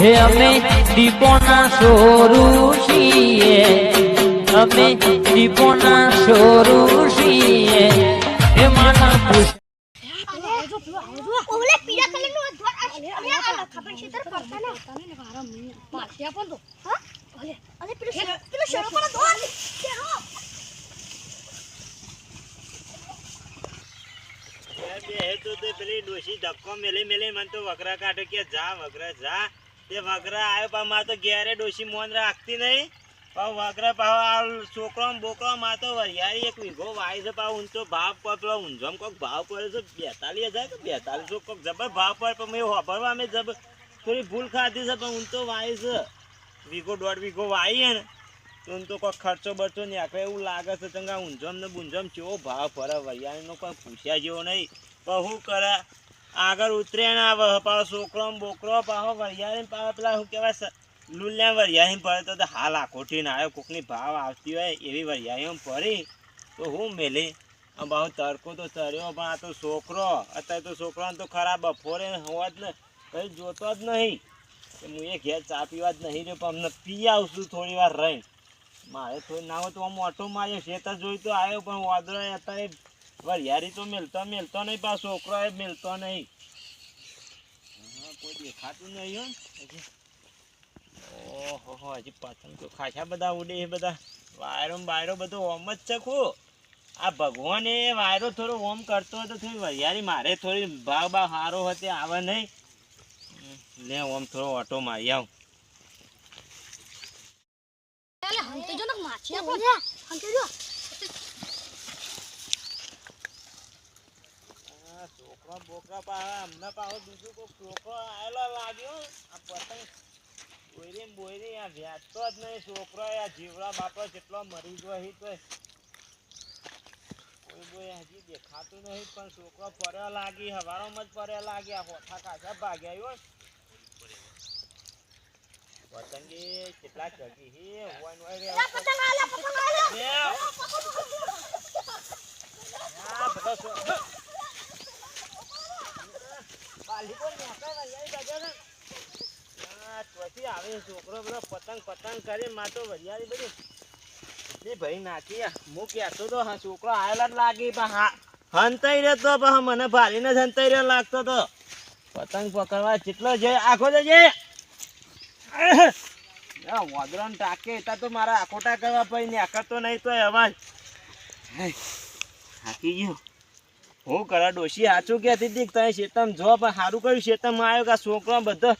હે અમે દીપોના સોરું છીએ. અમે દીપોના સોરું છીએ. હે માના પુષ્પ. પેલી ડોશી ધક્કો મેલી મેલી મને તો વકરા કાઢો કે જા વકરા જા. તે વગરા આવ્યો પણ મારે તો ઘેરે ડોશી મોન રાખતી નહીં. પાવ વગરા પાવ આ છોકરો બોકરો માં તો વરિયાળી એક વીઘો વાય છે પાવ ઊંચો ભાવ પડે ઊંઝોમ કોક ભાવ પડે છે બેતાલીસ હજાર કે બેતાલીસો કોક જબર ભાવ પડે પણ મેં વાપરવા અમે જબર થોડી ભૂલ ખાધી છે પણ ઊંચો વાય છે. વીઘો દોઢ વીઘો વાઈએ ને તો તો કોઈ ખર્ચો બરચો નીકળે એવું લાગે છે. ચંગા ઊંઝોમ ને બુંઝોમ કેવો ભાવ પડે. વરિયાળીનો કોઈ પૂછ્યા જેવો નહીં. પણ શું કરે આગળ ઉતરે ને આવે પાછો છોકરો બોકરો પાછો વરિયાળી પાછો પેલા શું કહેવાય લુલ્યા વરિયાળી પડે તો હાલ આ ના આવ્યો, કોકની ભાવ આવતી હોય એવી વરિયાળીઓ ફરી તો હું મેલી. બહુ તડકો તો તર્યો પણ આ તો છોકરો, અત્યારે તો છોકરાને તો ખરાબ બપોરે હોવા જ ને, કઈ જોતો જ નહીં. હું એ ઘેર ચા પીવા જ નહીં રહ્યો, પણ અમને પી આવશું થોડી વાર રહીને. મારે થોડી ના હોય તો આમ ઓટો માર્યો, શેતર જોઈ તો આવ્યો, પણ વાદળો અત્યારે વરિયાળી તો મેલતો મેલતો નહીં પાછો છોકરો એ મેલતો નહીં. કોઈ દેખાતું નહીં. ઓહો હો હજી પતંગ તો ખાસા બધા ઉડે એ બધા. વાયરો વાયરો બાયરો બધો ઓમ જ છે ખુ આ ભગવાન એ વાયરો થોડો ઓમ કરતો હતો થોડી વરિયાળી મારે થોડી ભાવ ભાવ સારો હતો આવે નહીં. લે ઓમ થોડો ઓટો મારી આવ. હંતે જો ને માછી આપો ઓલે જો આ છોકરો બોકરા પા અમને પાછો બીજું કોઈ છોકરો આવેલો લાગ્યો આ પતંગ બોયરી ને બોયરી આ વ્યાજતો જ નહીં છોકરો આ જીવડા બાપો જેટલો મરી ગયો હી તો કોઈ બોય હજી દેખાતું નહીં પણ છોકરો પડ્યો લાગી હવારોમાં જ પડ્યો લાગી આ હોઠા કાચા ભાગ્યા આવ્યો પતંગી કેટલા ચગી હી હોય ને હોય પતંગ આલે પતંગ આલે આ બધો છો- પાલી તો નેકળે વરિયાળી બાજુ ને. ચોથી આવે છોકરો બધો પતંગ પતંગ કરે, માં તો વરિયાળી બધી. એટલી ભાઈ, નાખી હું કહેતો તો હા, છોકરો આવેલા જ લાગી, પણ હા, હંતાઈ રહ્યો તો, પણ મને ભારીને જ હંતાઈ રહ્યો લાગતો તો. પતંગ પકડવા જેટલો છે આખો જજે વાદરણ ટાકે હતા તો મારા આખોટા કરવા પછી નેકળતો નહીં તો અવાજ. થાકી ગયો. હું કરા ડોશી સાચું કહેતી દીક તમે શેતમ જો, પણ સારું કર્યું, શેતમ આવ્યો કે છોકરો બધો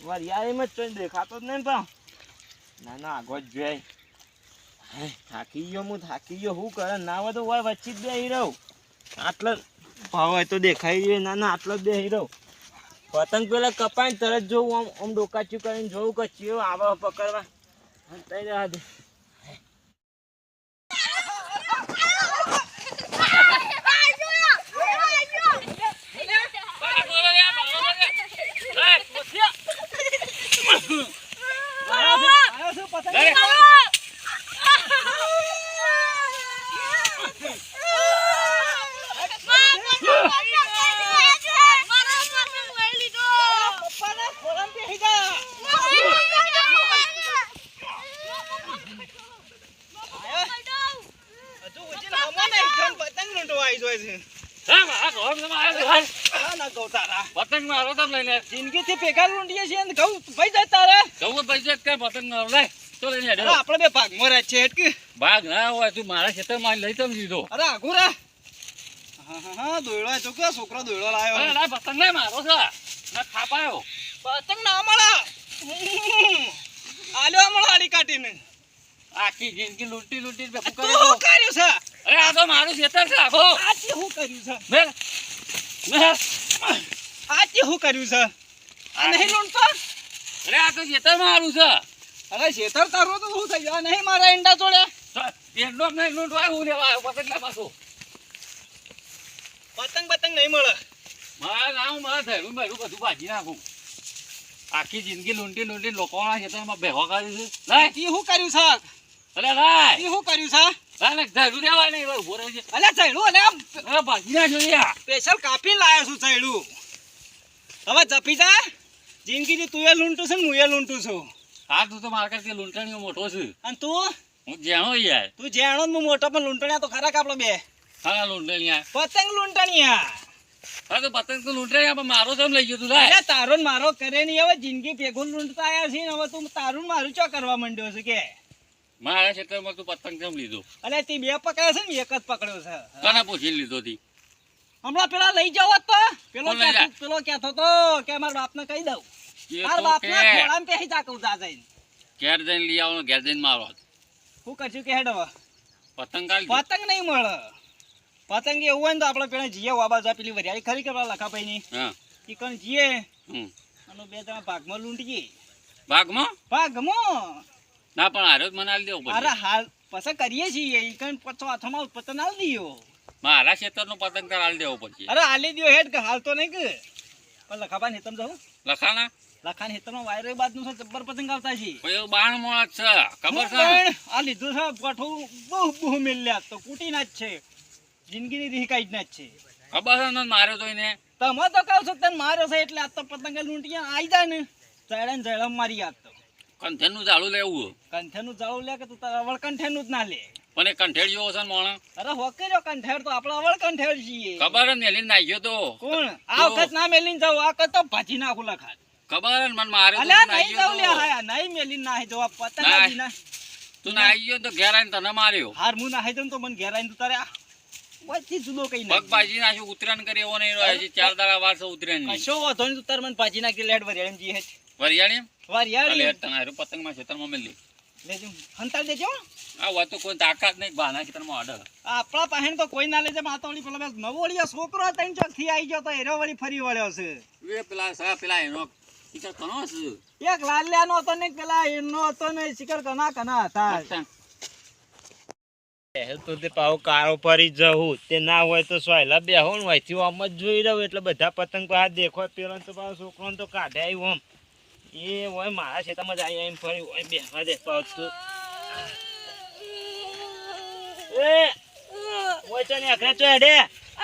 વરિયાળીમાં જ તો દેખાતો જ નહીં પણ. ના ના આગો જ જોઈ. થાકી ગયો હું, થાકી ગયો. હું કરે? ના હોય તો હોય વચ્ચે જ બેહી રહું. આટલો ભાવ હોય તો દેખાઈ રહ્યો ના ના, આટલો જ બેહી રહું. પતંગ પેલા કપાય ને તરત જોવું આમ આમ ડોકાચ્યું કરીને જોવું કે ચિયો આવે પકડવા. અને પતંગ મારો તમ લઈને જિંદગીથી ભેગા લૂંટીએ છીએ ઘઉં ભાઈ જાય તારે જવું પૈસા કઈ પતંગ મારો લે તો લઈને ભાગ ના હોય તું મારા ખેતરમાં લઈ તમ લીધો અરે આઘું રે હા હા હા કયો છોકરો દોયડો લાવ્યો અરે ના પતંગ નહીં મારો છે ના ખાપાયો પતંગ ના મળે આલ્યો મળે આડી કાઢીને. આખી જિંદગી લૂંટી લૂંટી ભેગું કર્યું શું કર્યું છે? અરે આ તો મારું ખેતર છે આખો. આજે શું કર્યું છે? મેં મેં. આજે શું કર્યું છે? આ નહીં લૂંટતો? અરે આ તો ખેતર મારું છે. અરે ખેતર તારું તો શું થઈ જાય નહીં મારા ઈંડા જોડે એનો નહીં લૂંટવાય હું લેવા આવ્યો પતંગ પાછો. પતંગ પતંગ નહીં મળે. મારા નામ મારા થયેલું મેળું બધું ભાજી નાખું. આખી જિંદગી લૂંટી લૂંટી લોકોના ખેતરમાં ભેગો કર્યું છે. નહીં શું કર્યું છે? અરે ભાઈ. શું કર્યું છે? અરે થયેલું લેવાય નહીં ઊભો રહી અરે અને આમ અરે ભાજી નાખ્યો યાર સ્પેશિયલ કાપી લાયો છું ચડ્યું હવે જપી જા. જિંદગીથી તું એ લૂંટું છે ને હું એ લૂંટું છું. હા તું તો મારા કરતી લૂંટણીઓ મોટો છે. અને તું? હું જેણો યાર. તું જેણો હું મોટો પણ લૂંટણ્યા તો ખરા આપણે બે? હા લૂંટણીયા. પતંગ લૂંટણિયા. હા તો પતંગ તો લૂંટણીયા પણ મારો જમ લઈ ગયો તું અરે તારો મારો કરે નહીં હવે જિંદગી ભેગું લૂંટતા આવ્યા છે ને હવે તું તારું મારું ચો કરવા માંડ્યો છે કે? મારા ક્ષેત્રમાં તું પતંગ કેમ લીધો? અને તે બે પકડ્યા છે ને એક જ પકડ્યો છે. કોને પૂછી લીધો તી? હમણાં પેલા લઈ જાવ તો પેલો? પેલો કહેતો થતો કે મારા બાપને કહી દઉં. મારા બાપના કે જાકું જા જઈને. ઘેર જઈને લઈ આવવાનો ઘેર જઈને મારો હું કરશું કે હેડ. હવે પતંગ પતંગ નહીં મળે. પતંગ એવું હોય ને તો આપણે પેલા જીએ વાબા જા પેલી વરિયાળી ખરી કરવા લખાભાઈ ની હા. ઈ કણ જીએ. અને બે ત્રણ ભાગમાં લૂંટીએ. ભાગમાં? ભાગમાં. ના પણ આરોજ મને આલી દેવો અરે હાલ પછી કરીએ છીએ. ઈ કણ પછો હાથમાં પતંગ આલ દીયો મારા ક્ષેત્રનો પતંગ તારે આલી દેવો પડશે. અરે આલી દિયો હેડ કે હાલ તો નહીં કે. પણ લખાબા ને તમે લખાના લખાન હેતરમાં વાયરો બાદનું જબ્બર પતંગ આવતા છે. કોઈ બાણ મોણ છે. ખબર છે? આ લીધું છે પઠું બહુ બહુ મિલ્યા તો કૂટીના જ છે. જિંદગીની રીહકાઈ જ ના જ છે. ખબર છે ને માર્યો તો એને? તમે તો કહો છો તને માર્યો છે એટલે આ તો પતંગ લૂંટી આઈ જાય ને. ચડે ને મારી આ તો. કંઠેનું ઝાડું લેવું કંઠેનું ઝાડું લે કે તું તારા અવળ કંઠેનું જ ના લે? પણ એ કંઠેડ જેવો છે મોણા અરે હોકે જો કંઠેર તો આપણે અવળ કંઠેર છીએ. ખબર ને મેલીને નાખ્યો તો. કોણ? આ વખત ના મેલીને જાવ આ વખત તો ભાજી નાખું લખાત ખબર ને મને મારે અલ્યા નહીં જાવ લે હાયા નહીં મેલીને ના જો પતંગ ના. તું ના નાઈ ગયો તો ઘેર આવીને તને માર્યો. હાર મું ના હે તો મને ઘેર આવીને તું તારે વચ્ચે જુદો કઈ નહીં. ભાજી ના શું ઉતરાણ કરે એવો નહીં રહ્યો ચાર દાડા વાર છે ઉતરેણની કશો વાંધો નહીં તું તાર મને ભાજી નાખી લેડ વરિયાળી જી હેઠ. વરિયાળી વરિયાળી તને પતંગમાં ખેતરમાં મેલી લેજો હંતાળ દેજો. આ વાત તો કોઈ તાકાત નહીં બાના ખેતરમાં અડર આપણા પાસે તો કોઈ ના લેજે માતાવળી પેલો બસ નવો છોકરો ત્રણ ચોકથી આવી ગયો તો હેરો વળી ફરી વળ્યો છે. એ પેલા સા પેલા એનો ટીચર કનો છે. એક લાલ્યાનો હતો ને પેલા એનો હતો ને શિકર કના કના હતા. તો તે કારો ફરી જવું તે ના હોય તો સોયલા બેહો હોય હોયથી આમ જ જોઈ રહ્યો એટલે બધા પતંગ પાસે દેખો. પેલો તો પાછો છોકરો તો કાઢે આવ્યો આમ. એ હોય મારા ખેતરમાં જ આવી આવીને ફરી હોય બેહવા દે પાછો. તો એ હોય તો ને અકરે ચો હેડે.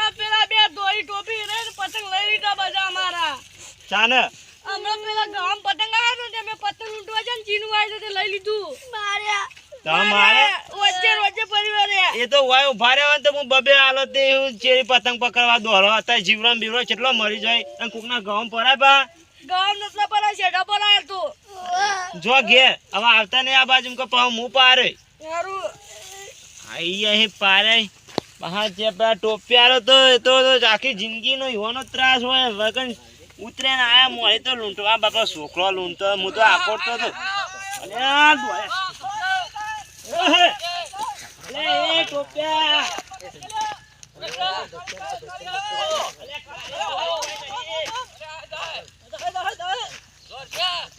આ પેલા બે દોરી ટોપી રે ને પતંગ લઈ લીધા બધા અમારા ચાને? હમણાં પેલા ગામ પતંગ આવ્યો ને મેં પતંગ ને ચીનું આવ્યું તે લઈ લીધું. માર્યા તમારે વચ્ચે વચ્ચે પરિવારે. એ તો હોય ઊભા રહ્યો ને તો હું બબે આલો તે ચેરી પતંગ પકડવા દોરો. અત્યારે જીવરામ બીવરો કેટલો મરી જાય. અને કોકના ઘઉં પરાય બા. ગામ નસલા પર શેઠા પર આવ્યો તો જો ઘેર હવે આવતા નહીં આ બાજુ કે હું પારે આઈ અહીં પારે બહાર જે પેલા ટોપિયારો તો એ તો આખી જિંદગીનો એવાનો ત્રાસ હોય વગન ઉતરે ને આયા મોડે તો લૂંટવા બાપા છોકરો લૂંટતો હું તો આકોટતો હતો અલે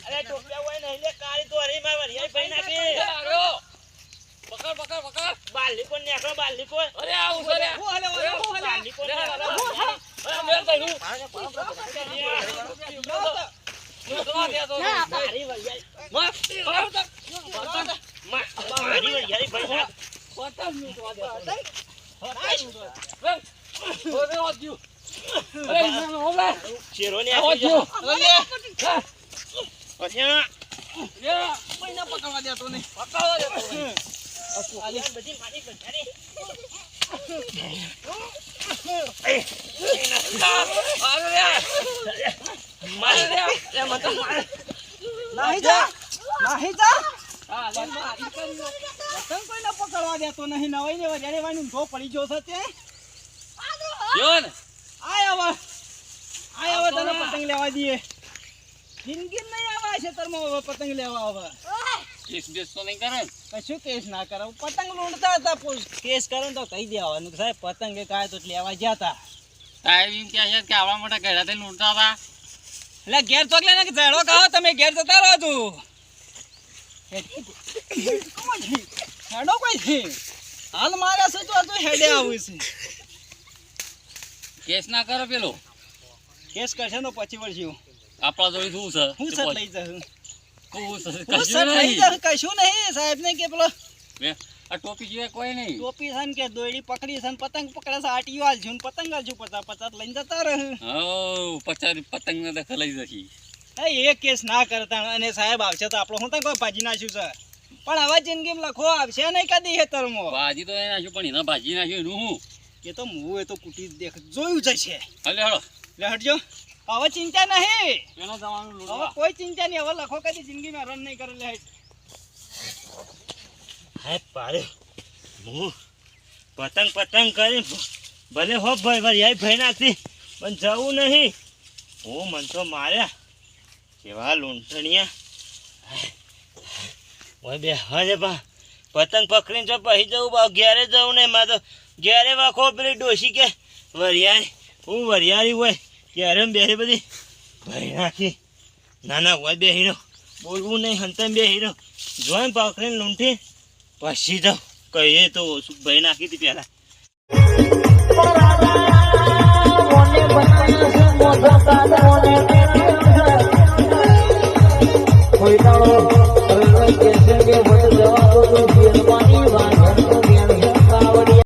અરે ટોપિયા હોય નહીં લે કાળી તો હરી માં વરિયાળી ભાઈ નાખી પકડ પકડ પકડ બાલી કોણ નેકળો બાલી કોણ અરે આવું સરે બાલી કોણ નેકળો મારી વરિયાળી મારી વરિયાળી ભાઈ ચેરો ને આપી અલ્યા કોઈને પકડવા દેતો નહીં બધી મારી બંધારી નાહી જા. નાહી જા પતંગ કોઈને પકડવા દેતો નહીં નવાઈ ને વજારે વાની ઊંધો પડી ગયો છે તે જો આય હવે તને પતંગ લેવા દઈએ. જિંદગી નહીં આવા છે તરમાં હવે પતંગ લેવા આવે કેસ બેસ તો નહીં કરે કશું કેસ ના કરો. પતંગ લૂંટતા હતા. કેસ કરો ને તો કહી દેવાનું કે સાહેબ પતંગ એક કાય તો લેવા ગયા હતા સાહેબ એમ કહે છે કે આવડા મોટા ઘેડા થઈને લૂંટતા હતા? એટલે ઘેર તો ને ઝેડો ખાઓ તમે ઘેર જતા રહો તું હેડો કોઈ છે? હાલ મારે છે તો તો હેડે આવું છે. કેસ ના કરો પેલો. કેસ કરશે તો પછી વળશું. આપણા જોઈ શું છે? હું સર લઈ જશું? હું કશું નહીં. કશું નહીં. સાહેબ ને કે પેલો આ ટોપી સિવાય કોઈ નહીં. ટોપી છે ને કે દોયડી પકડી છે ને પતંગ પકડે છે આટીઓ હાલશું ને પતંગ હાલશું પચાસ પચાસ લઈને જતા રહે. હઉ, પચાસ પતંગ ને દખલ લઈ જશી. એ એ કેસ ના કરતા અને સાહેબ આવશે તો આપણો હું તો કોઈ ભાજી નાખ્યું છે. પણ હવે જિંદગી લખો આવશે નહીં કદી હેતરમાં ભાજી તો એ નાખ્યું પણ એના ભાજી નાખ્યું એનું હું એ તો હું એ તો કુટી દેખ જોયું જ છે હાલે હળો લે હટજો હવે ચિંતા નહીં. એનો જવાનું હવે કોઈ ચિંતા નહીં. હવે લખો કદી જિંદગીમાં રન નહીં કરે લે. હે પાડ્યો હું પતંગ પતંગ કરી ભલે હો ભાઈ ભાઈ ભાઈ નાખતી પણ જવું નહીં. હું મન તો માર્યા. કેવા લૂંટણીયા. ઓય બે હજે બા પતંગ પકડીને જો પછી જવું બા ઘેરે જવું નહીં. મારે તો ઘેરે વાખો પેલી ડોસી કે વરિયાળી. હું વરિયાળી હોય ઘેરે બેરી બધી ભાઈ નાખી. નાના હોય બે હીરો બોલવું નહીં હંતમ બે હીરો જોઈને પકડીને લૂંટી પછી તો કહીએ તો ભાઈ નાખી હતી પહેલાં. કોઈ કહેશે કે જવા તો